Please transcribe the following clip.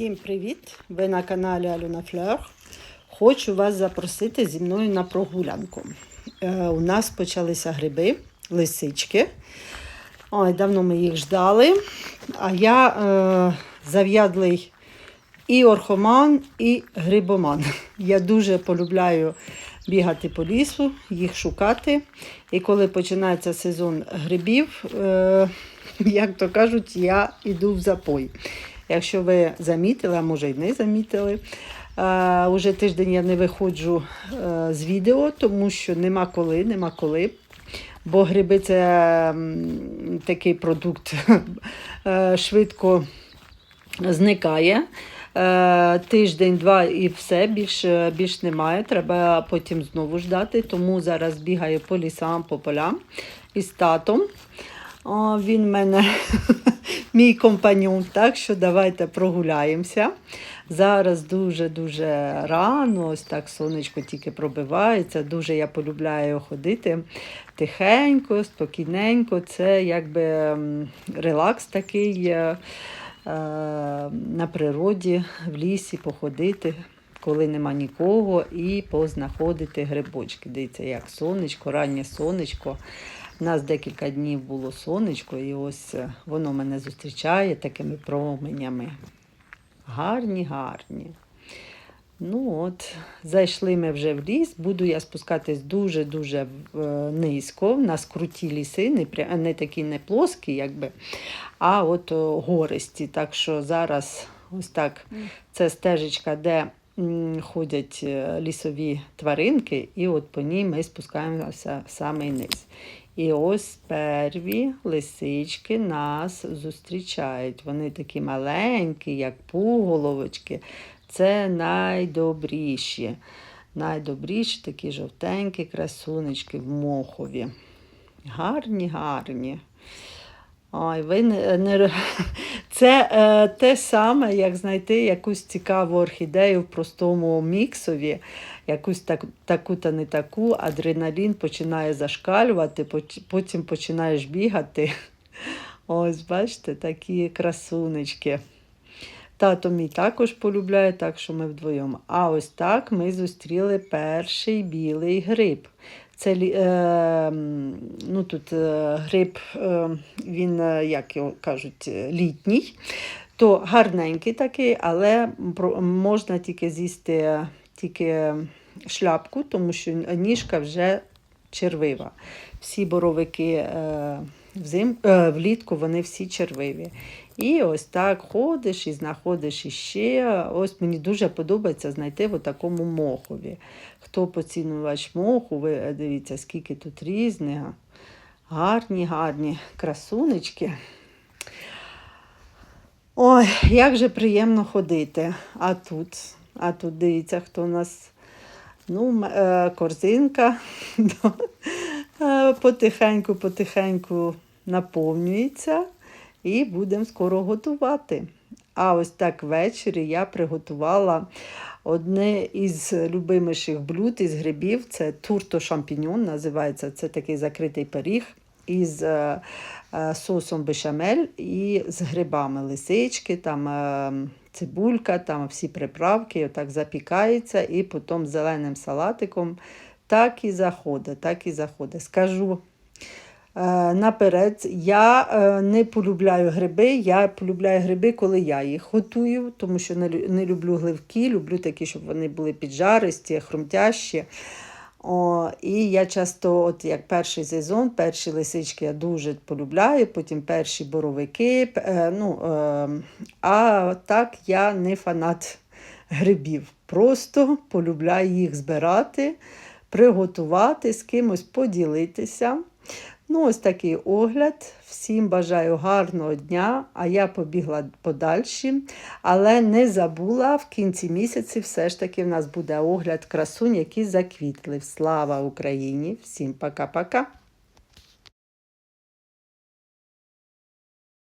Всім привіт! Ви на каналі Алюна Флер. Хочу вас запросити зі мною на прогулянку. Е, у нас почалися гриби, лисички. Ой, давно ми їх ждали. А я е, зав'ядлий і орхоман, і грибоман. Я дуже полюбляю бігати по лісу, їх шукати. І коли починається сезон грибів, е, як то кажуть, я йду в запой. Якщо ви замітили, а може й не замітили, уже тиждень я не виходжу е, з відео, тому що нема коли, нема коли. Бо гриби це такий продукт е, швидко зникає. Е, Тиждень-два і все, більш, більш немає. Треба потім знову ждати. Тому зараз бігаю по лісам, по полям із татом. О, він мене мій компаньон, так що давайте прогуляємося. Зараз дуже-дуже рано, ось так сонечко тільки пробивається. Дуже я полюбляю ходити тихенько, спокійненько. Це якби релакс такий е, е, на природі, в лісі походити. Коли нема нікого, і познаходити грибочки. Дивіться, як сонечко, раннє сонечко. У нас декілька днів було сонечко, і ось е, воно мене зустрічає такими променями. Гарні, гарні. Ну от, Зайшли ми вже в ліс, буду я спускатись дуже-дуже е, низько. У нас круті ліси, не, не такі не плоскі, якби, а от о, гористі. Так що зараз ось так це стежечка, де ходять е, лісові тваринки, і от по ній ми спускаємося в самий низ. І ось перві лисички нас зустрічають. Вони такі маленькі, як пуголовочки. Це найдобріші. Найдобріші такі жовтенькі красунечки в мохові. Гарні, гарні. Ой, ви не, не... Це е, те саме, як знайти якусь цікаву орхідею в простому міксові, якусь так, таку та не таку, адреналін починає зашкалювати, потім починаєш бігати. Ось, бачите, такі красунечки. Тато мій також полюбляє, так що ми вдвоєм. А ось так ми зустріли перший білий гриб. Це е, ну, тут е, гриб, е, він, е, як його кажуть, літній, то гарненький такий, але можна тільки з'їсти тільки шляпку, тому що ніжка вже червива. Всі боровики взим, е, влітку вони всі червиві. І ось так ходиш і знаходиш іще. Ось мені дуже подобається знайти в такому мохові. Хто поцінувач моху, ви е, дивіться, скільки тут різних. Гарні, гарні красунечки. Ой, як же приємно ходити. А тут, а тут дивіться, хто у нас. Ну, е, корзинка е, потихеньку, потихеньку наповнюється і будемо скоро готувати. А ось так ввечері я приготувала одне із любиміших блюд із грибів. Це турто шампіньон, називається. Це такий закритий пиріг із е, е, бешамель і з грибами лисички, там е, цибулька, там всі приправки, отак запікається, і потім зеленим салатиком так і заходить, так і заходить. Скажу наперед, я е, не полюбляю гриби, я полюбляю гриби, коли я їх готую, тому що не, люблю гливки, люблю такі, щоб вони були піджаристі, хрумтящі. О, і я часто, от як перший сезон, перші лисички я дуже полюбляю, потім перші боровики. Е, ну, е, а так я не фанат грибів. Просто полюбляю їх збирати, приготувати, з кимось поділитися. Ну, ось такий огляд. Всім бажаю гарного дня, а я побігла подальші. Але не забула, в кінці місяці все ж таки в нас буде огляд красунь, які заквітли. Слава Україні! Всім пока-пока!